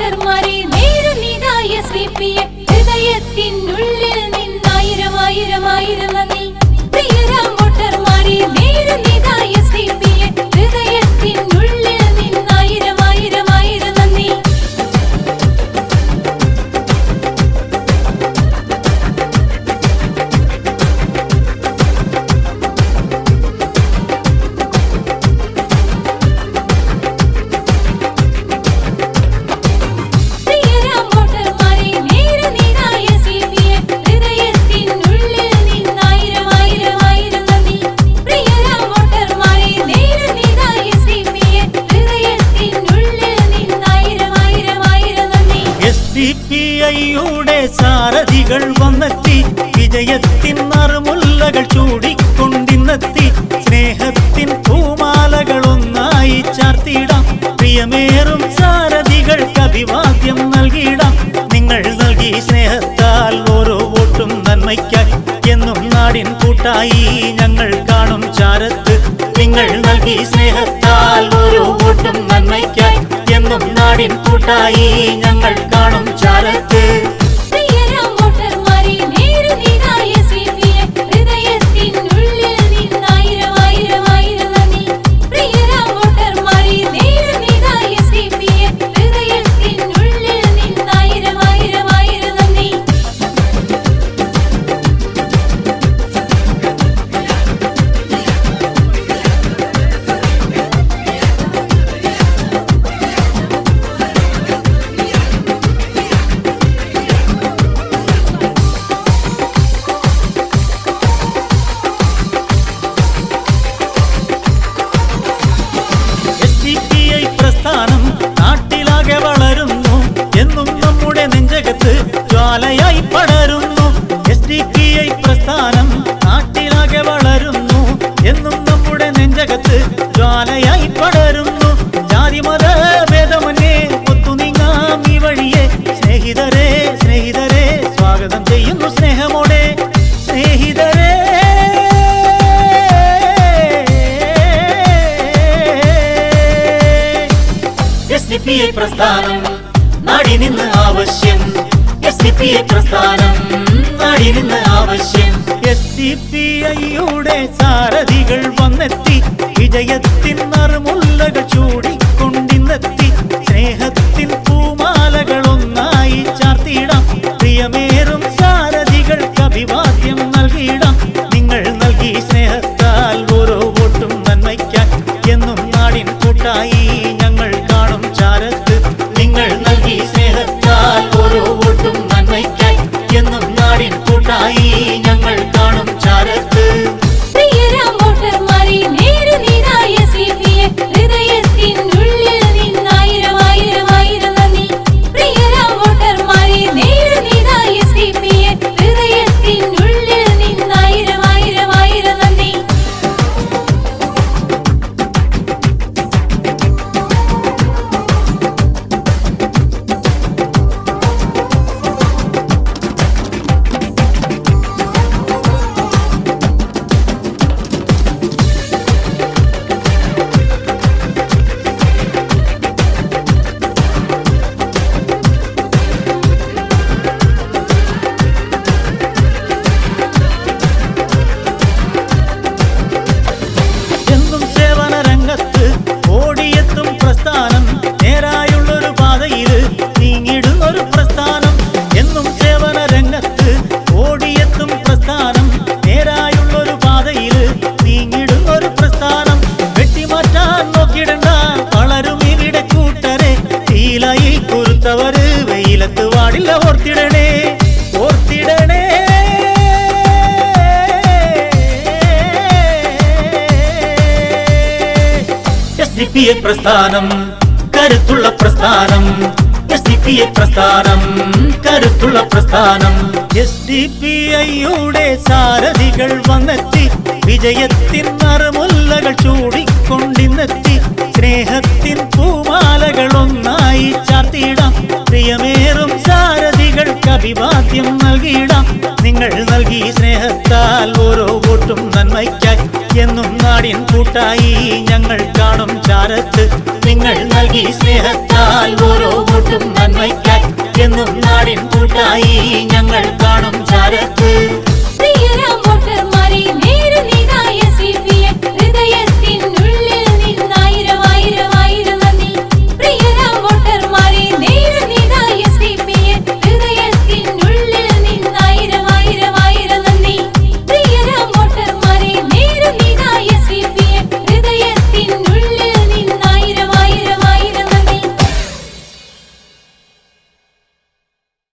Doctor மாதிரி വന്നെത്തി. വിജയത്തിൻ നറുമുല്ലകൾ ചൂടിക്കൊണ്ടിന്നെത്തി. സ്നേഹത്തിൻ പൂമാലകൾ ഒന്നായി ചാർത്തിയിടാം. പ്രിയമേറും സാരഥികൾക്ക് അഭിവാദ്യം നൽകിയിടാം. നിങ്ങൾ നൽകി സ്നേഹത്താൽ ഓരോ വോട്ടും നന്മയ്ക്കായി. എന്നും നാടിൻ കൂട്ടായി ഞങ്ങൾ കാണും ചാരത്ത്. നിങ്ങൾ നൽകി സ്നേഹത്താൽ ഓരോ വോട്ടും നന്മയ്ക്കായി. എന്നും നാടിൻ കൂട്ടായി ഞങ്ങൾ കാണും നെഞ്ചകത്ത് ജ്വാലയായി പടരുന്നു. ജാതിമത ഭേദമന്യേ ഒത്തുനീങ്ങാം ഈ വഴിയെ സ്നേഹിതരെ സ്നേഹിതരെ സ്വാഗതം ചെയ്യുന്നു സ്നേഹമോടെ. സ്നേഹിതരെ. പ്രസ്ഥാനം നാടി നിന്ന് ആവശ്യം പ്രസ്ഥാനം നാടി നിന്ന് ആവശ്യം. എസ് ഡി പി ഐയുടെ സാരഥികൾ വന്നെത്തി. വിജയത്തിൻ നറുമുല്ലകൾ ചൂടിക്കൊണ്ടിന്നെത്തി പ്രസ്ഥാനം കരുത്തുള്ള പ്രസ്ഥാനം എസ് ഡി പി എ പ്രസ്ഥാനം കരുത്തുള്ള പ്രസ്ഥാനം. എസ് ഡി പി ഐയുടെ സാരഥികൾ വന്നെത്തി വിജയത്തിൻ മറമുല്ലകൾ ചൂടിക്കൊണ്ടിന്നെത്തി. സ്നേഹത്തിൻ പൂമാലകൾ ഒന്നായി ചാർത്തിയിടാം. പ്രിയമേറും സാരഥികൾക്ക് അഭിവാദ്യം. നിങ്ങൾ നൽകി സ്നേഹത്താൽ ഓരോ വോട്ടും നന്മയ്ക്കായി. എന്നും നാടിൻ കൂട്ടായി ഞങ്ങൾ കാണും ചാരത്ത്. നിങ്ങൾ നൽകി സ്നേഹത്താൽ ഓരോ വോട്ടും നന്മ